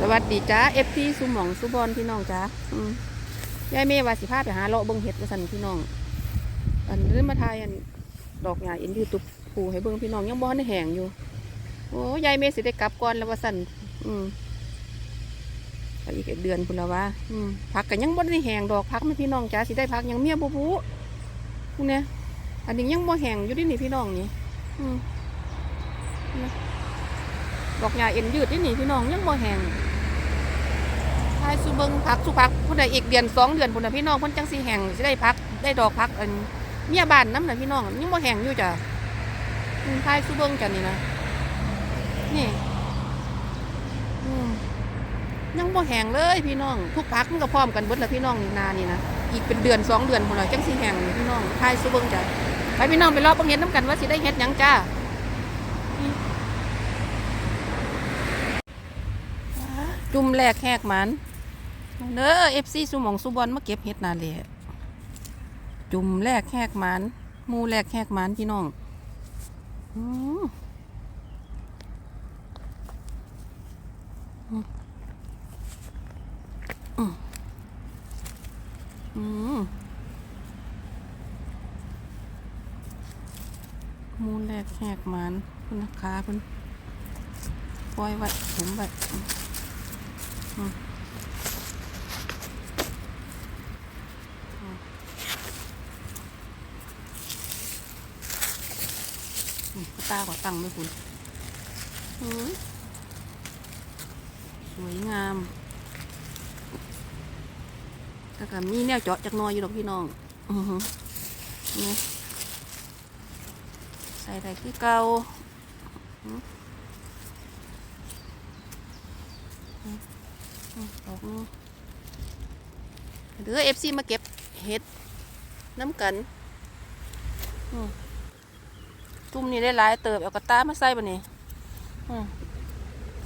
สวัสดีจ้าเอฟทีสุหมองสุบอลพี่น้องจ้าอืมยายเมย์ว่าสิพาไปหาเลาะเบิ้งเห็ดว่าสันพี่น้อง อันนี้มาทายอันดอกหญ้าเอ็นยูตุบผูให้เบิ้งพี่น้องยังบ่ทันได้แห้งอยู่ โอ้ยายเมย์สิได้กลับก่อนแล้วว่าสันอืมไปอีกเดือนพุ่นแล้ววะอืมพักกันยังบ่ได้แห้งดอกพักไหม่พี่น้องจ้าสิได้พักยังเมียบุบุพวกเนี้ยอันนี้ยังบ่แห้งอยู่ดินี่พี่น้องนี่อืมดอกหญ้าเอ็นยืดดินี่พี่น้องยังบ่แห้งายสุเบิงพักสุพักพุ่นใดอีกเดือนสองเดือนพุ่นนะพี่น้องพุ่นจังสีแห้งสิได้พักได้ดอกพักอันเมียบ้านน้ำน่ะพี่น้องยังบ่แห้งอยู่จ้ะทายสุเบิงจ้ะนี่นะนี่ยังบ่แห้งเลยพี่น้อง ทุกพักมันก็พร้อมกันเบิดละพี่น้องนี่นานี่นะอีกเป็นเดือนสองเดือนพุ่นน่ะจังสีแห้งนี่พี่น้องทายสุเบิงจ้ะไปพี่น้องไปรอบเบิ่งเฮ็ดน้ำกันว่าสิได้เฮ็ดหยังจ้าจุ่มแรกแหกมัน เด้อเอฟซีสุหมองสุบอลมาเก็บเห็ดนาเลยจุ่มแรกแหกมันมูแรกแหกมันพี่น้องอืมอืมอืมอืมหมูแรกแหกมันคุณขาเพิ่นปล่อยไว้ผมไว้อืม อืม ตากว่าตั้งไม่คุณสวยงามแต่ก็มีแนวเจาะจากน้อยอยู่ดอกพี่น้อง อือหือนี่ใส่ได้คือเก่าอืมอืมอือกนี้เดี๋ยวเอฟซีมาเก็บเห็ดน้ำกันอื จุ่มนี่ได้หลายเติบเอากระตามาใส่บะนี่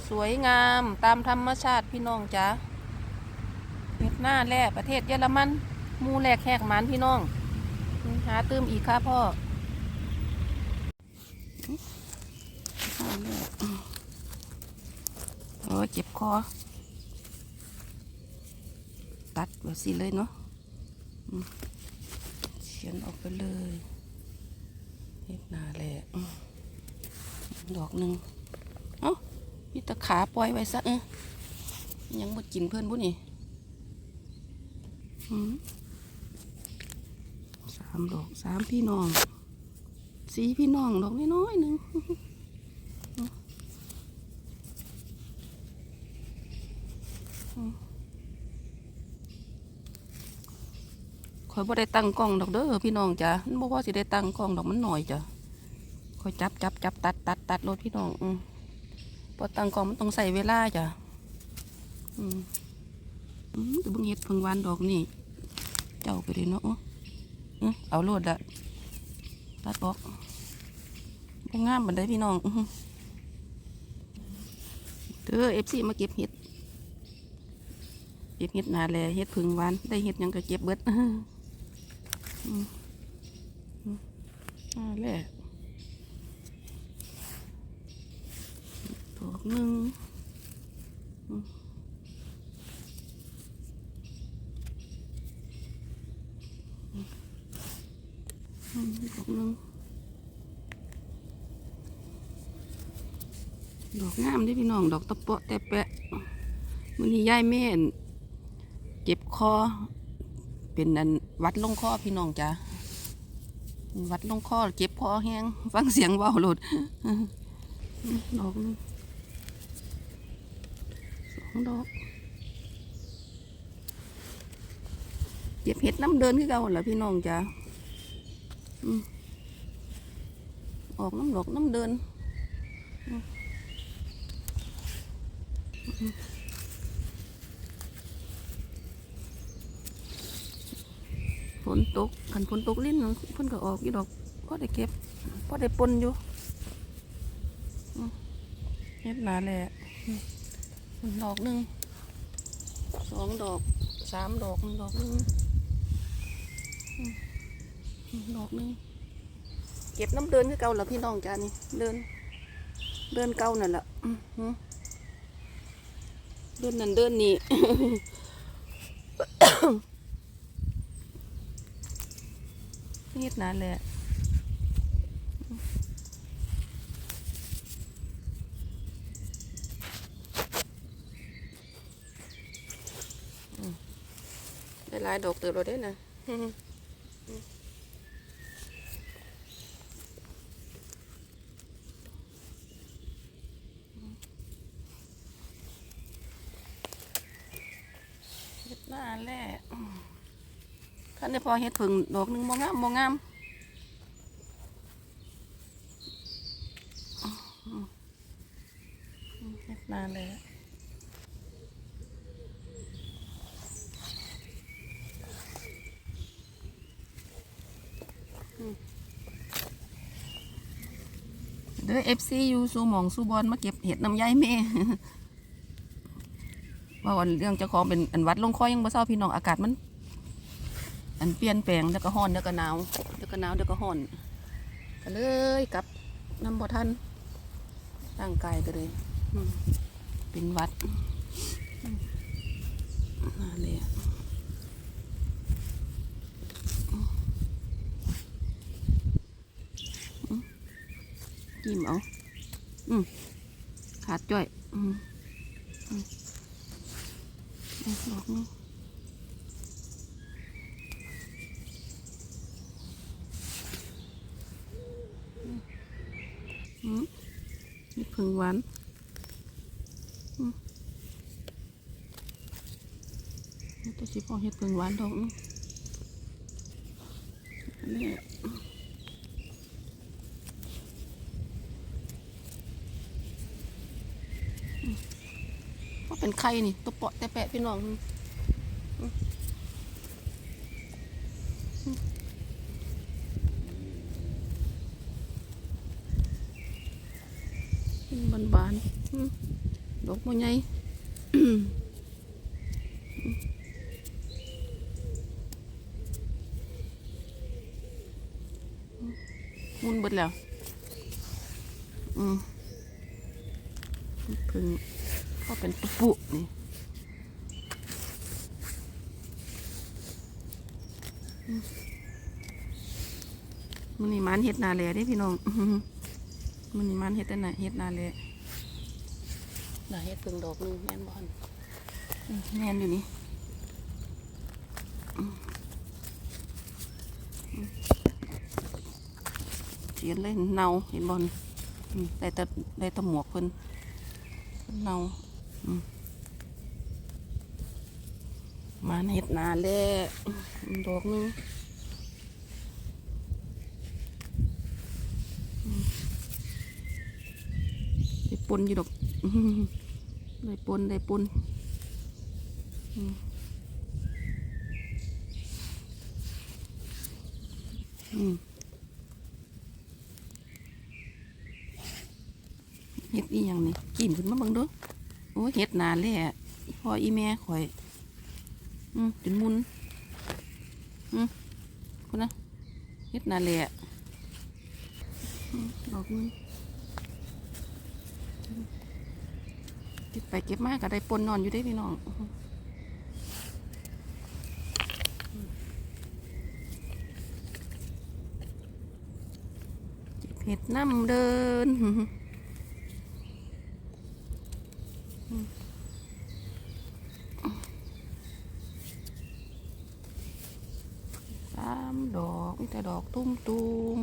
สวยงามตามธรรมชาติพี่น้องจ้าเฮ็ดหน้าแร่ประเทศเยอรมันมูแหลกแหกหมันพี่น้อง หาตื้มอีกค่ะพ่ออืมเอาเลยอืมโอ้เจ็บคอ ตัดแบบสิเลยเนาะเฉียนออกไปเลย เฮ็ดนาแหละดอกหนึ่งเอ้าพี่ตะขาปล่อยไว้ซะเออยังบดกินเพื่อนบุนี่สามดอกสามพี่น้องสีพี่น้องดอกน้อยๆหนึ่งค อยบ่ได้ตั้งกล้องดอกเด้อพี่น้องจ้ะมันบ่พอสิได้ตั้งกล้องดอกมันหน่อยจ้ะคอยจับจับจับตัดตัดตัดรถพี่น้องอืมพอตั้งกล้องมันต้องใส่เวลาจ้ะอืมอืมแต่เบิ่งเฮ็ดเพิ่งวานดอกนี่ เจ้าไปเลยเนาะอือเอาโลดละตัดบอกบ่งามบันไดพี่น้องอือหือเด้อ FC มาเก็บเห็ดเก็บเห็ดนาแลเห็ดพึ่งหวาน ได้เห็ดยังก็เก็บเบิด มอืมนาแลดอกหนึ่งอืมอืมดอกหนึ่งดอกงามเด้พี่น้อง ดอกตะเปาะแต่แปะมันนี้ยายแม่นเจ็บคอ เป็นอันวัดลงคอพี่น้องจ้ะวัดลงคอเจ็บคอแห้งฟังเสียงเบาโหลดดอกนึงสองดอกเก็บเห็ดน้ำเดินคือเก่าแหละพี่น้องจ้ะออกน้ำดอกน้ำเดินอืมอืมฝ นตกขันฝนตกลิ้นเพ่นก็ออกอยู่ดอกพอได้เก็บพอได้ปนอยู่อืมเฮ็ดหนาแหละดอกหนึ่งสองดอกสามดอกหนึ่งดอกหนึ่งดอกหนึ่งเก็บน้ำเดินคือเก่าเหรอพี่น้องจ้านี่เดิน เดินเก่านั่นแหละเดินนั่นเดินนี่ เฮ็ดนานแหละได้ลายดอกเติบเราได้นะเฮ็ดหน้าแหละ อืมคันได้พอเฮ็ดผึ่งดอกหนึงบ่งามบ่งามอืมมเฮ็ดนาแหละอืมเด้อ FC อยู่สู่หมองสู่บอลมาเก็บเห็ดน้ำยายแม่ว่าวันเรื่องเจ้าของเป็นอันวัดลงคอยังบ่เศร้าพี่น้องอากาศมัน อันเปลี่ยนแปลงเดี๋ยวก็ร้อนเดี๋ยวก็หนาวเดี๋ยวก็หนาวเดี๋ยวก็ร้อนก็เลยกลับน้ำบ่ทันร่างกายก็เลยเป็นวัดอืมนั่นแหละอืมจิ้มเอาอืมขาดจ้อย อืมอีกดอกห นึงอืมเห็ดผึ่งหวานนี่ตัวสิพองเห็ดผึ่งหวานดอกนี่ก็เป็นไข่นี่ตัวเปาะแต่แปะพี่น้อง บานบานๆอืมดอกบัวใหญ่ มุนเบิ ดแล้ว อืมพึ่งก็เป็นตุปุนี่อืมมันนี่มันเห็ดนาแลเด้พี่น้องมันนี่มันเห็ดแต่ไหนเห็ดนาแลน่าเห็ดเพิ่งดอกหนึงแม่นบอลแม่นอยู่นี่อืมอืม เสียนเลยเน่าเห็นบอลได้แต่ได้แต่หมวกเพิ่นเพิ่ามาเห็ดนาแลอืมดอกนึงได้ปนอยู่ดอกได้ปนได้ปนอืมอืม เฮ็ดอีหยังนี่กินขึ้นมาบังดูโอ้เฮ็ดนานเลยอะพออีแม่ข่อย อืมจนมุนอืมคุณนะเฮ็ดนานเลยอะอืมดอกนึงเก็บไปเก็บมากก็ได้ปนนอนอยู่ได้พี่น้องเก็บเห็ดน้ำเดินสามดอกมีแต่ ดอกตุ้มตุม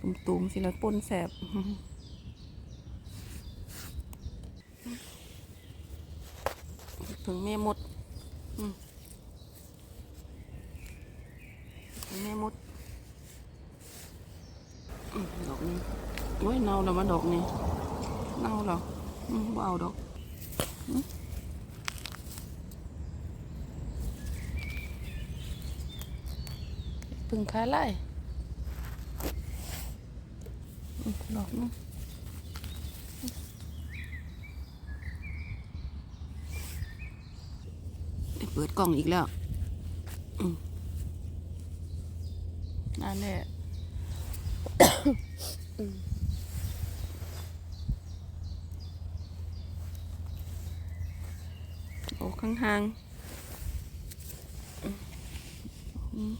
ตุ้มตุมสิล้วปนแสบถึงแม่มดอืมถึงแม่มดดอกนี้โอ้ยเน่าแล้วมาดอกนี้ เน่าแล้วอืมบ่เอาดอกอืมพึ่งขาไล่อืมดอกนึงได้เปิดกล่องอีกแล้วอืมนั่นแหละ อืมโอ้ ข้างๆอืม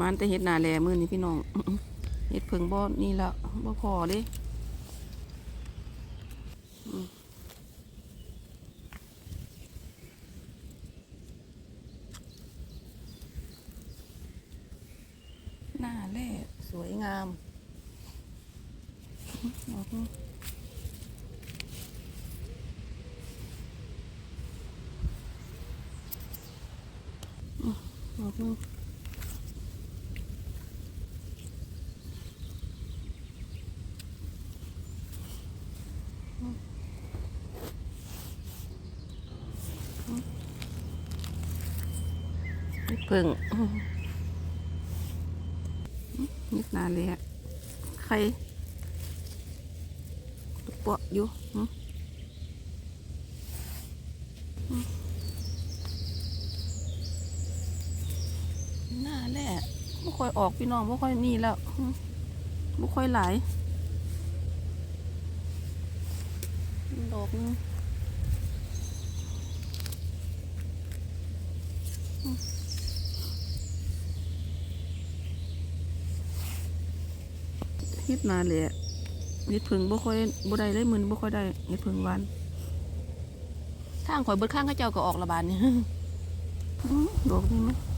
มันแต่เห็ดหนาแหลมือนี่พี่น้องเห็ดเพิงบ่นี่ละบ่พอเดิหน้าแร่สวยงามอื้อออกมา ออกมาเห็ดเพิงนิดนาเลยอะใครตุกเปาะอยู่อื้ออื้อ หน้าแหละไม่ค่อยออกพี่น้องไม่ค่อยมีแล้วอื้อไม่ค่อยหลายดอกนึงเฮ็ดนานเลยอะเฮ็ดผึ่งบ่ค่อยบ่ได้เลยมื้อนี้บ่ค่อยได้เฮ็ดผึ่งหวานข้างข่อยเบิดข้างเขาเจ้าก็ออกละบาดนี่อื้อดอกนี่มั้ยเ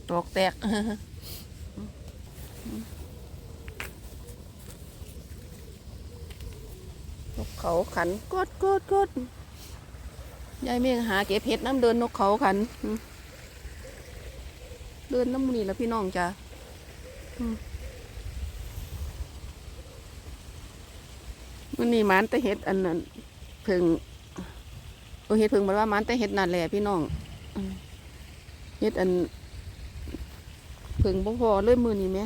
ดดกำลังสิอกแตกนกเขาขันกดกดกดยายเมฆหาเก็บเห็ดน้ำเดินนกเขาขัน เดินน้ำมูนี่แล้วพี่น้องจ้ะอืมมันนี่มันแต่เห็ดอันนั้นเพิ่งโอเห็ดเพิ่งมันว่ามันแต่เห็ดนั่นแหละพี่น้องเห็ดอัน เพิ่งบ่พอเลยมือนี่ไหม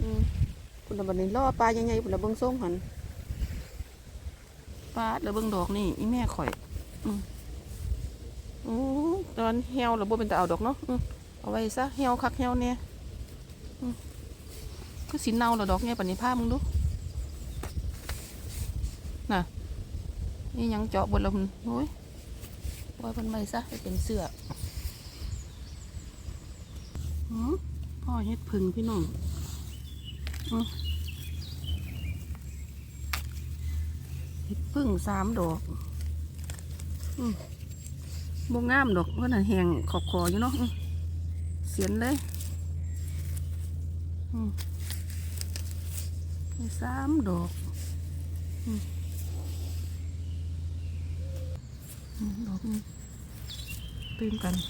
อืมคุณละบันนี้ล่อปลายังไงคุณละเบิ้งส้มหันปาดแล้วเบิ่งดอกนี่อีแม่ข่อยอือตอนเหี่ยวแล้วบ่เป็นตาเอาดอกเนาะอเอาไว้ซะเหี่ยวคักเหี่ยวเนี่ยอืมก็สิเน่าแล้วดอกไงปานนี้พามึงดูน่ะนี่ยังเจาะบนละหุ่นโอ้ยปล่อยมันไปซะให้เป็นเสื้อหืม พ่อเฮ็ดพึ่งพี่น้องอืมเห็ดพึ่งสามดอกอืมบงงามดอกเพราะน่ะแหงขอบคออยู่เนาะเสียนเลยสามดอกอดอกนี้ตื่มกันอืม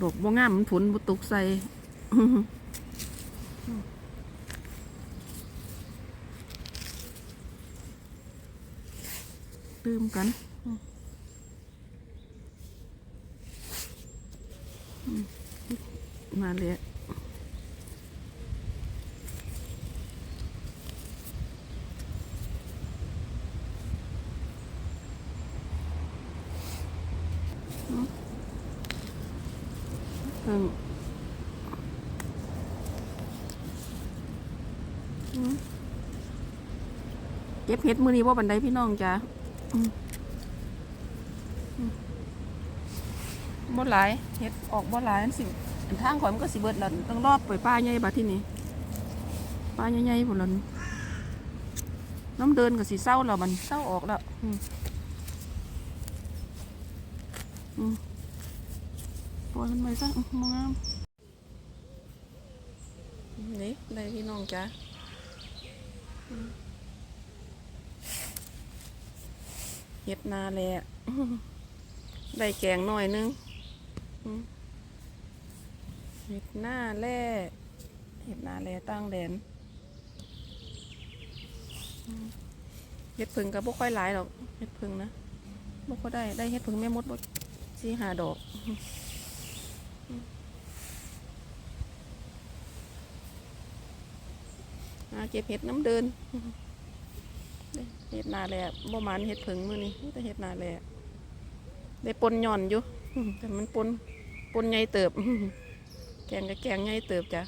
ดอกบงงามมันผลบุตกใส่ตื่มกันมอืมมาเลยอืม อืมอืมเก็บเห็ดมือนี้ว่าบันไดพี่น้องจ้ะบ่หลายเฮ็ดออกบ่หลายอันสิอันทางข่อยมันก็สิเบิดแล้วต้องรอบไปป้าใหญ่บัดที่นี่ป้าใหญ่ๆพุ่นล่ะนี่น้ำเดินก็สิเศร้าแล้วมันเศร้าออกแล้วอืมอืม พอล่อยมันไปซะอื้อมองงามนี่ได้พี่น้องจ้ะเห็ดนาแหละได้แกงหน่อยนึงเห็ดหน้าแร่เห็ดนาแร่ตั้งแดนเห็ดผึ่งกับพวกค่อยหลายหรอกเห็ดผึ่งนะบ่ก็ได้ได้เห็ดผึ่งแม่มดบ่สี่หาดอก นาเก็บเห็ดน้ำเดินเห็ดนาแหละบ่มันเห็ดผึ่งมือนี่แต่เห็ดนาแหละได้ปนหย่อนอยู่แต่มันปนปนใหญ่เติบแกงกับแกงใหญ่เติบจ้ะ